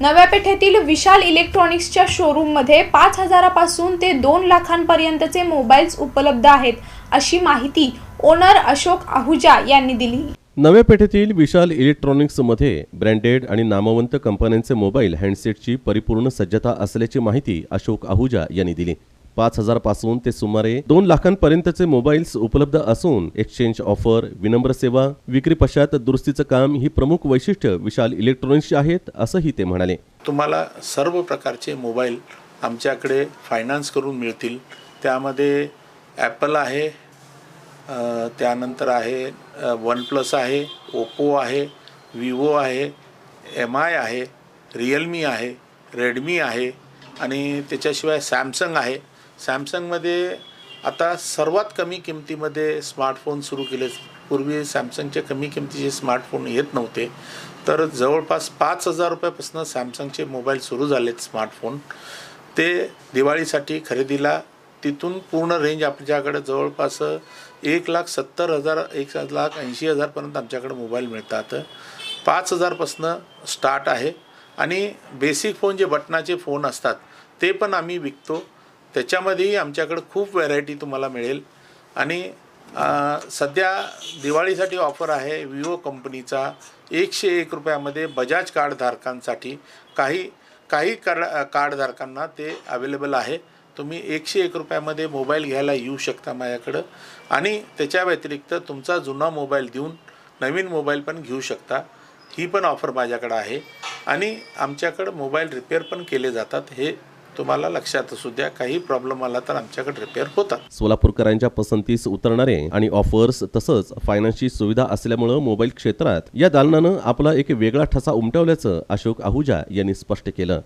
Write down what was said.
नव्या पेठेतील विशाल इलेक्ट्रॉनिक्सच्या शोरूममध्ये पाच हजारापासून ते दोन लाखांपर्यंतचे मोबाईल्स उपलब्ध आहेत अशी माहिती ओनर अशोक आहुजा यांनी दिली. नव्या पेठेतील विशाल इलेक्ट्रॉनिक्समध्ये ब्रँडेड आणि नामवंत कंपन्यांचे मोबाईल हँडसेटची परिपूर्ण सज्जता असल्याची माहिती अशोक आहुजा यांनी दिली. पाच हजारपासून ते सुमारे दोन लाखांपर्यंतचे मोबाईल्स उपलब्ध असून एक्सचेंज ऑफर विनम्र सेवा विक्री पश्चात दुरुस्तीचं काम ही प्रमुख वैशिष्ट्य विशाल इलेक्ट्रॉनिक्सची आहेत असंही ते म्हणाले. तुम्हाला सर्व प्रकारचे मोबाईल आमच्याकडे फायनान्स करून मिळतील. त्यामध्ये ॲपल आहे त्यानंतर आहे वन प्लस आहे ओप्पो आहे विवो आहे एम आय आहे रिअलमी आहे रेडमी आहे आणि त्याच्याशिवाय सॅमसंग आहे. सॅमसंगमध्ये आता सर्वात कमी किमतीमध्ये स्मार्टफोन सुरू केले. पूर्वी सॅमसंगचे कमी किमतीचे स्मार्टफोन येत नव्हते. तर जवळपास पाच हजार रुपयापासून सॅमसंगचे मोबाईल सुरू झालेत स्मार्टफोन. ते दिवाळीसाठी खरेदीला तिथून पूर्ण रेंज आपल्याकडे जवळपास एक लाख सत्तर हजार एक लाख ऐंशी हजारपर्यंत आमच्याकडे मोबाईल मिळतात. पाच हजारपासनं स्टार्ट आहे. आणि बेसिक फोन जे बटनाचे फोन असतात ते पण आम्ही विकतो. त्याच्यामध्येही आमच्याकडे खूप व्हरायटी तुम्हाला मिळेल. आणि सध्या दिवाळीसाठी ऑफर आहे विवो कंपनीचा एकशे एक रुपयामध्ये बजाज कार्डधारकांसाठी काही काही कार्ड कार्डधारकांना ते अवेलेबल आहे. तुम्ही एकशे एक रुपयामध्ये मोबाईल घ्यायला येऊ शकता माझ्याकडं. आणि त्याच्या व्यतिरिक्त तुमचा जुना मोबाईल देऊन नवीन मोबाईल पण घेऊ शकता. ही पण ऑफर माझ्याकडं आहे. आणि आमच्याकडं मोबाईल रिपेअर पण केले जातात. हे तुम्हाला लक्षात असू द्या काही प्रॉब्लेम आला तर आमच्याकडे रिपेअर होतात. सोलापूरकरांच्या पसंतीस उतरणारे आणि ऑफर्स तसंच फायनान्सची सुविधा असल्यामुळं मोबाईल क्षेत्रात या दालनानं आपला एक वेगळा ठसा उमटवल्याचं अशोक आहुजा यांनी स्पष्ट केलं.